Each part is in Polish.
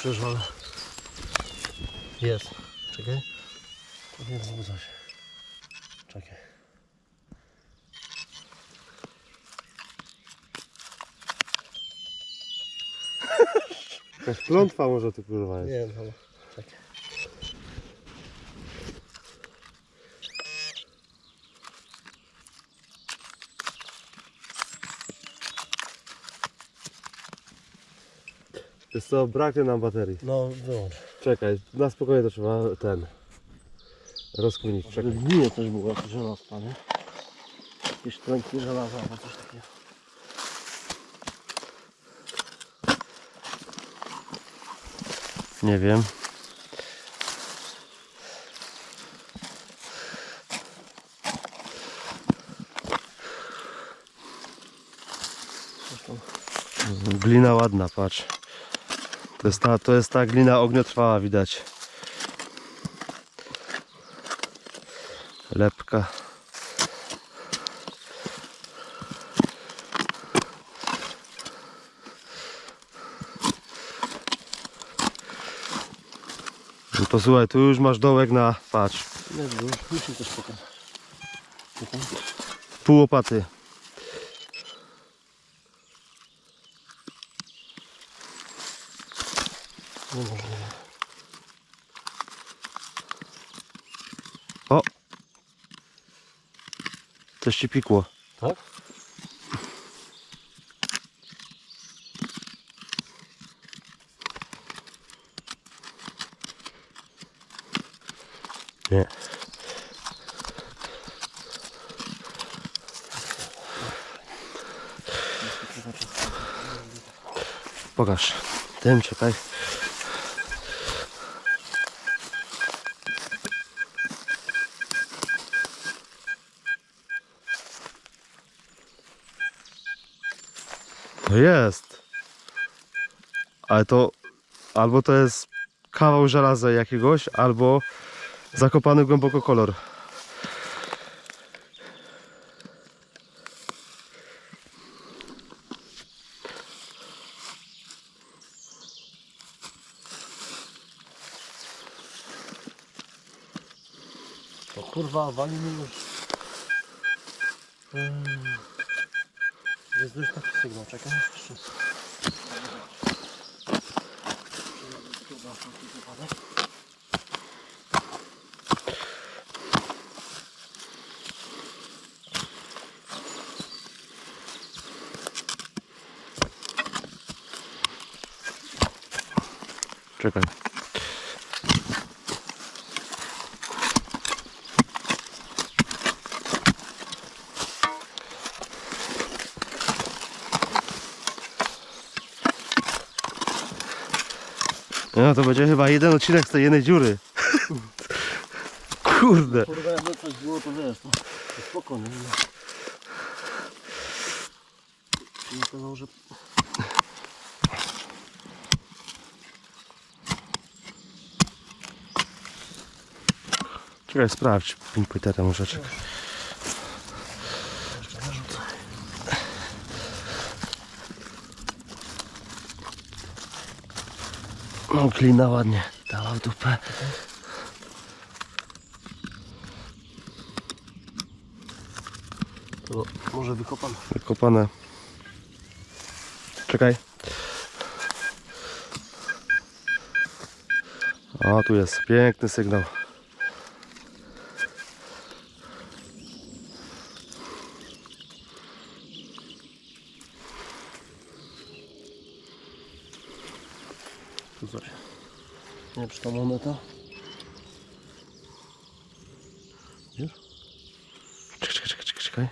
przeżył, ale... Jest. Czekaj. Nie wzbudza się. Czekaj. Jakaś klątwa może tu kurwa jest. Nie wiem, ale... Jest to braknie nam baterii. No, wyłącz. Czekaj, na spokojnie to trzeba ten rozkminić. Czekaj. też było jakieś żelazko, nie? Jakieś tlenki żelaza albo coś takiego. Nie wiem. Glina ładna, patrz. To jest ta, to jest ta glina ogniotrwała, widać. Lepka. No to słuchaj, tu już masz dołek na, patrz, pół łopaty. Niemożliwe. O! Coś ci pikło. Tak? Nie. Pokaż. Tym czekaj. Jest. Ale to albo to jest kawał żelaza jakiegoś, albo zakopany głęboko kolor. To kurwa walimy już. Mm. Jest dość taki sygnał, czekaj. Czekaj. No to będzie chyba jeden odcinek z tej jednej dziury. Kurde. Kurwa, jakby coś było, to wiesz, no. To spoko, nie? Nie okazało, że... Czekaj, sprawdź pinpointerem może czekaj. Jeszcze No glina ładnie dała w dupę. To może wykopam. Wykopane. Czekaj. O, tu jest piękny sygnał. Ta moneta? Widzisz? Czekaj, czekaj, czekaj, czekaj,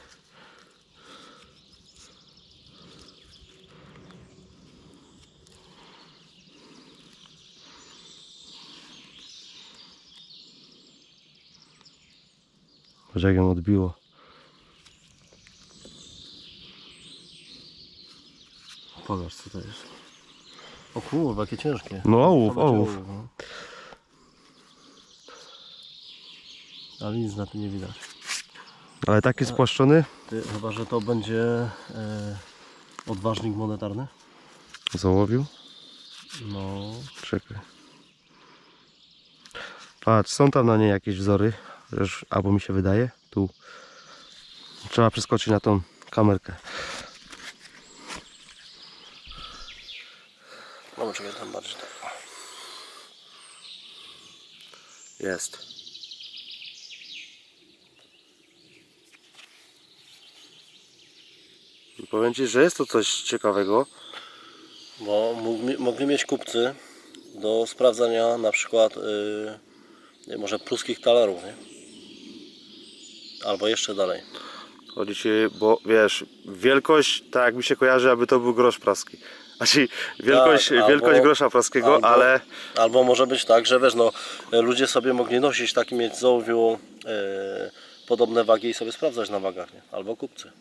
czekaj. Ją odbiło. Pokaż co to jest. O kurwa, jakie ciężkie. No ołów, ołów. no. Ale nic na tym nie widać. Ale taki spłaszczony? Ty, chyba, że to będzie e, odważnik monetarny. Załowił? No. Czekaj. Patrz, są tam na niej jakieś wzory. Chociaż, albo mi się wydaje. Tu. Trzeba przeskoczyć na tą kamerkę. No czekaj tam bardziej. Jest. Powiem Ci, że jest to coś ciekawego. Bo mógł- mogli mieć kupcy do sprawdzania na przykład yy, może pruskich talerów, nie? Albo jeszcze dalej. Chodzi Ci, bo wiesz, wielkość, tak mi się kojarzy, aby to był grosz praski. Znaczy, wielkość, Tak, albo- wielkość grosza praskiego, albo- ale Albo może być tak, że wiesz, no, ludzie sobie mogli nosić taki mieć z ołowiu yy, podobne wagi i sobie sprawdzać na wagach, nie? Albo kupcy.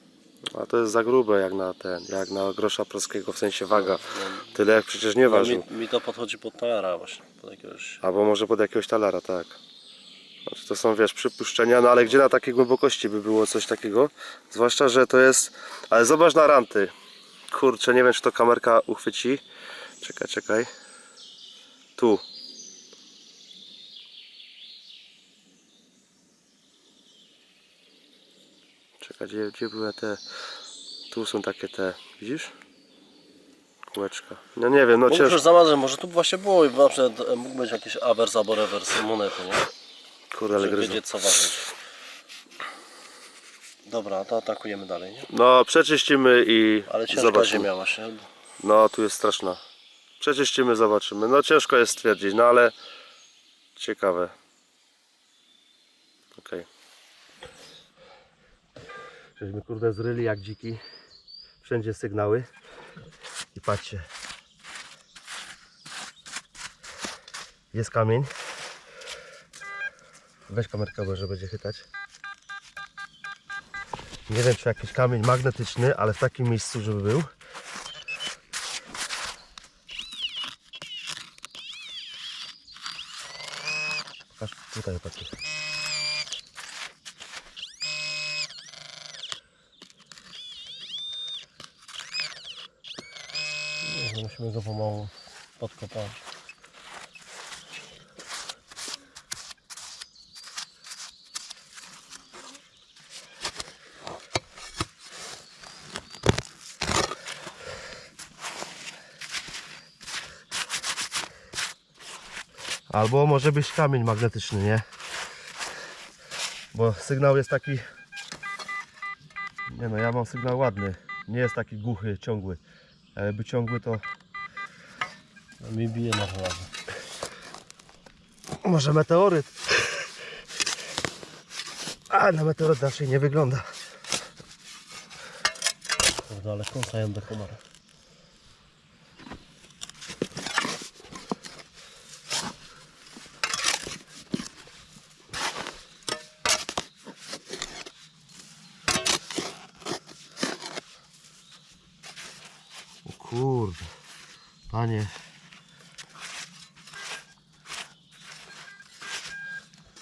a to jest za grube jak na ten, jak na grosza praskiego, w sensie waga. Tyle jak przecież nie ważył. No, mi, mi to podchodzi pod talera właśnie, pod jakiegoś... Albo może pod jakiegoś talara, tak. Znaczy, to są, wiesz, przypuszczenia, no ale gdzie na takiej głębokości by było coś takiego? Zwłaszcza, że to jest... Ale zobacz na ranty. Kurczę, nie wiem, czy to kamerka uchwyci. Czekaj, czekaj. Tu. Czekaj, gdzie, gdzie były te... Tu są takie te, widzisz? Kółeczka. No nie wiem, no ciężko. już zamarzać, może tu właśnie było i na przykład e, mógł być jakiś awers albo rewers monety, nie? Kurde, ale gryzą. wiedzieć co ważyć. Dobra, to atakujemy dalej, nie? No, przeczyścimy i Ale ciężka zobaczymy. ziemia właśnie. No, tu jest straszna. Przeczyścimy, zobaczymy. No, ciężko jest stwierdzić, no ale ciekawe. Okej. Żeśmy kurde zryli jak dziki. Wszędzie sygnały. I patrzcie. Jest kamień. Weź kamerkę, bo że będzie chytać. Nie wiem, czy jakiś kamień magnetyczny, ale w takim miejscu, żeby był. Pokaż tutaj, patrz. Nie, Musimy go pomału podkopać. Albo może być kamień magnetyczny, nie? Bo sygnał jest taki... Nie no, ja mam sygnał ładny. Nie jest taki głuchy, ciągły. Ale jakby ciągły to... A mi bije na żelazo. Może meteoryt. A na meteoryt raczej nie wygląda. Kurde, ale kąsają do komara. O kurde. Panie.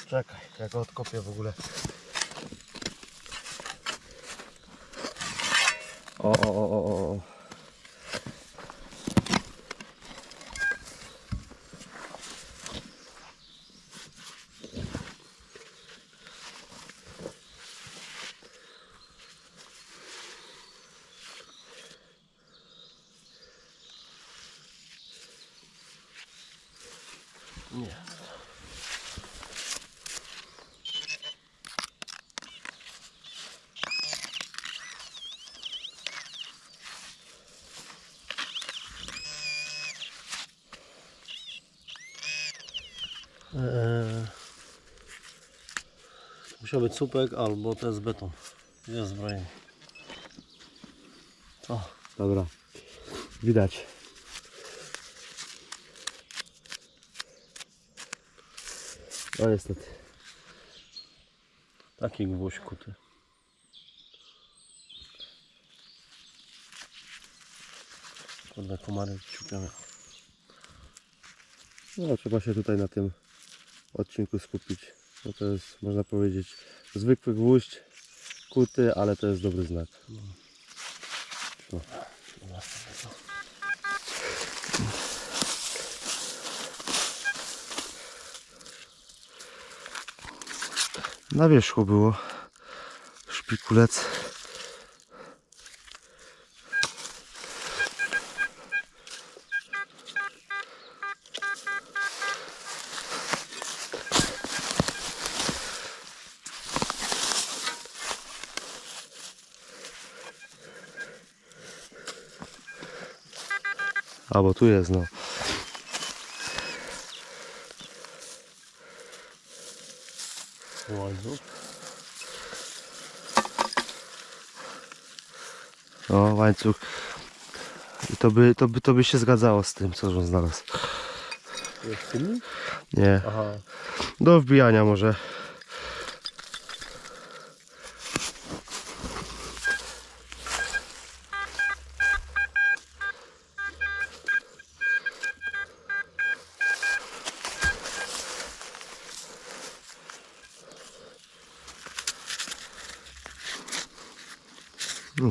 Czekaj, jak go odkopię w ogóle. O, o, o, o, o, Nie. Eee, musiał być słupek albo to jest beton. Jest zbrojenie. O, Dobra. Widać. No niestety. taki gwóźdź kuty. Kurde, komary ciupione. No trzeba się tutaj na tym odcinku skupić. No to jest, można powiedzieć, zwykły gwóźdź, kuty, ale to jest dobry znak. Dobra, Na wierzchu było. Szpikulec. A bo tu jest no. O, łańcuch. I to by, to by, to by się zgadzało z tym, co on znalazł. Jest tylny? Nie. Aha. Do wbijania może.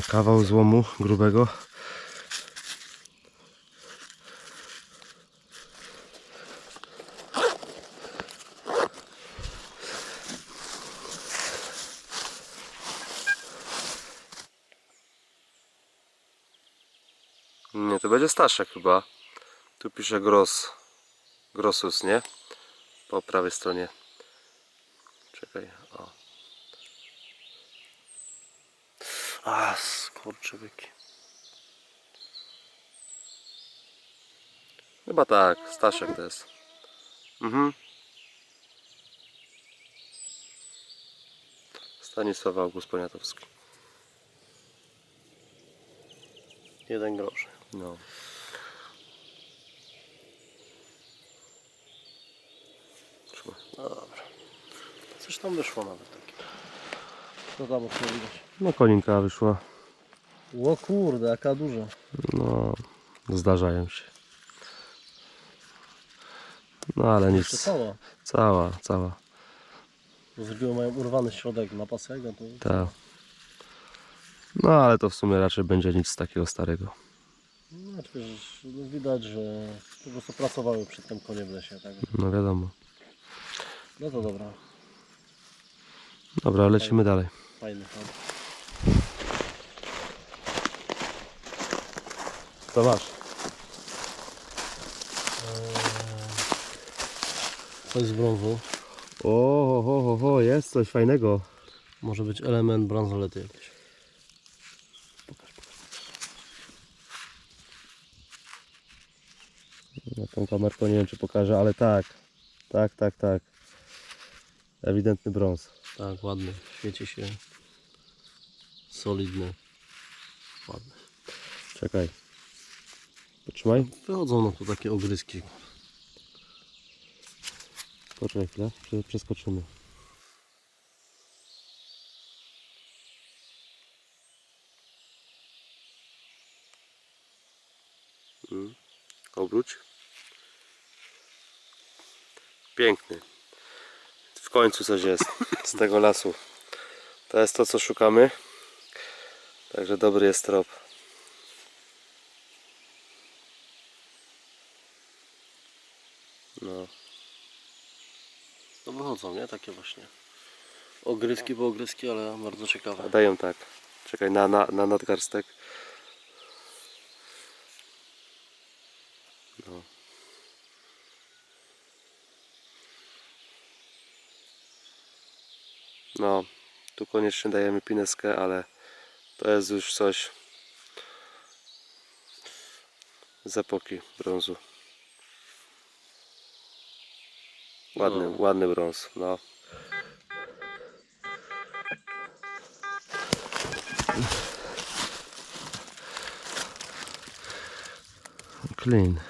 Kawał złomu grubego. Nie, to będzie Staszek chyba. Tu pisze Gros. Grosus, nie? Po prawej stronie. Czekaj, o. A, skurczybyki. Chyba tak, Staszek to jest. Mhm. Stanisław August Poniatowski. Jeden grosz. No. No dobra. Coś tam wyszło nawet widać? No koninka wyszła. O kurde, jaka duża. No, zdarzają się. No ale Jeszcze nic. cała. Cała, cała. Zrobiło mają urwany środek na pasego, to Ta. No ale to w sumie raczej będzie nic takiego starego. znaczy, wiesz, no widać, że po prostu pracowały przed tym koniem w lesie, tak? No wiadomo. No to dobra, Dobra, lecimy dalej. Fajny fan. Co masz? Coś z brązu. O, o, o, o, jest coś fajnego. Może być element bransolety jakiś. Na tą kamerką nie wiem czy pokażę, ale tak. Tak, tak, tak. Ewidentny brąz. Tak, ładny. Świeci się. Solidny. Ładny. Czekaj. Potrzymaj. Wychodzą no tu takie ogryski. Poczekaj chwilę. Prze- Przeskoczymy. Mm. Obróć. Piękny. W końcu coś jest z tego lasu. To jest to, co szukamy. Także dobry jest trop. No. To wychodzą, nie? Takie właśnie. Ogryski, bo ogryski, ale bardzo ciekawe. Daję tak. Czekaj, na, na, na nadgarstek. No. No, tu koniecznie dajemy pineskę, ale to jest już coś z epoki brązu. Ładny, No. ładny brąz, no. Clean.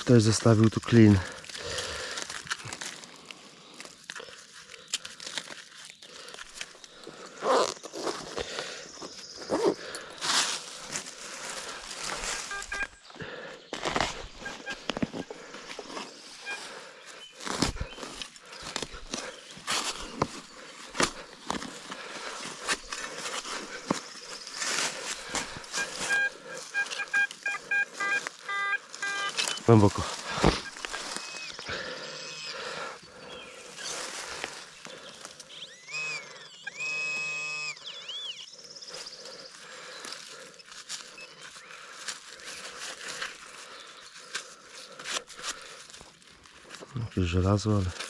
Ktoś zostawił tu clean. głęboko. Jakieś żelazo, ale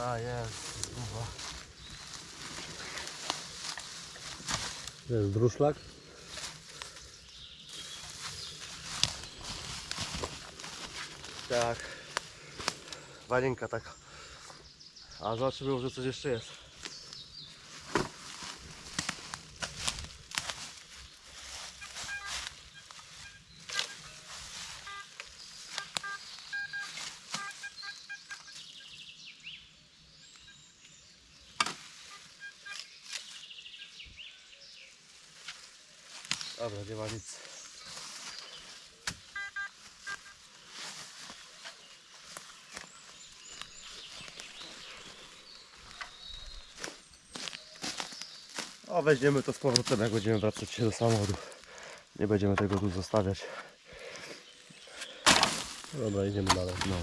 A jest, zguba. To jest druszlak. Tak. Wanienka taka. A zobaczymy, może coś jeszcze jest. Dobra, nie ma nic. O, weźmiemy to z powrotem, jak będziemy wracać się do samochodu. Nie będziemy tego tu zostawiać. Dobra, idziemy dalej. No.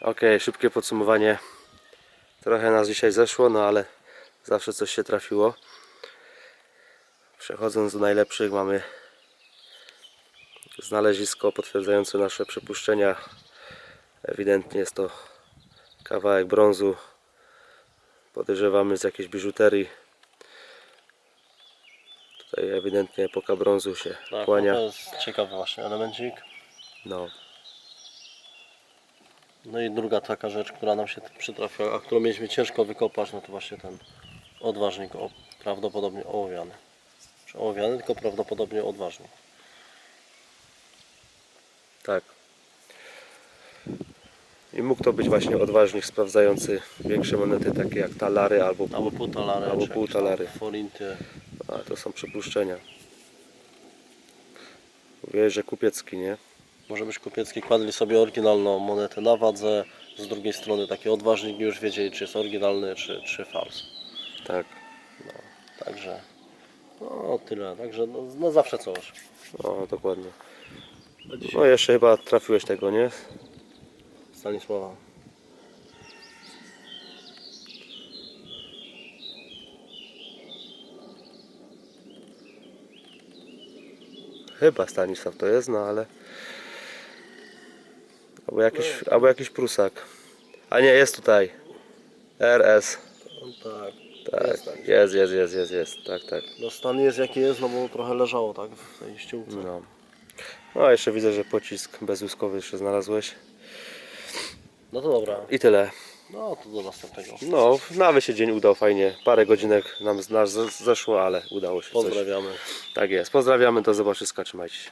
Ok, szybkie podsumowanie. Trochę nas dzisiaj zeszło, no ale zawsze coś się trafiło. Przechodząc do najlepszych mamy znalezisko potwierdzające nasze przypuszczenia. Ewidentnie jest to kawałek brązu. Podejrzewamy z jakiejś biżuterii. Tutaj ewidentnie epoka brązu się Tak, kłania. to jest ciekawy właśnie elemencik. No, No i druga taka rzecz, która nam się przytrafiła, a którą mieliśmy ciężko wykopać, no to właśnie ten odważnik, o, prawdopodobnie ołowiany. Czy ołowiany, tylko prawdopodobnie odważnik. tak. I mógł to być właśnie odważnik sprawdzający większe monety takie jak talary albo Albo pół, talary, albo pół talary. Forinty. A to są przypuszczenia. Mówię, że kupiecki, nie? Może być kupiecki, kładli sobie oryginalną monetę na wadze, z drugiej strony taki odważnik już wiedzieli, czy jest oryginalny, czy, czy fals. Tak. Także, no tyle, także no, no zawsze coś. No, dokładnie. No jeszcze chyba trafiłeś tego, nie? Stanisława. Chyba Stanisław to jest, no ale... Albo jakiś, albo jakiś prusak. A nie, jest tutaj. RS. No, tak. Tak, Jest jest, jest, jest, jest. Tak, tak. No stan jest jaki jest, no bo trochę leżało tak w tej ściółce. No. No, jeszcze widzę, że pocisk bezłuskowy jeszcze znalazłeś. No to dobra. I tyle. No to do następnego. No, nawet się dzień udał fajnie. Parę godzinek nam z nas zeszło, ale udało się coś. Pozdrawiamy. Tak jest. Pozdrawiamy, do zobaczyska, trzymajcie się.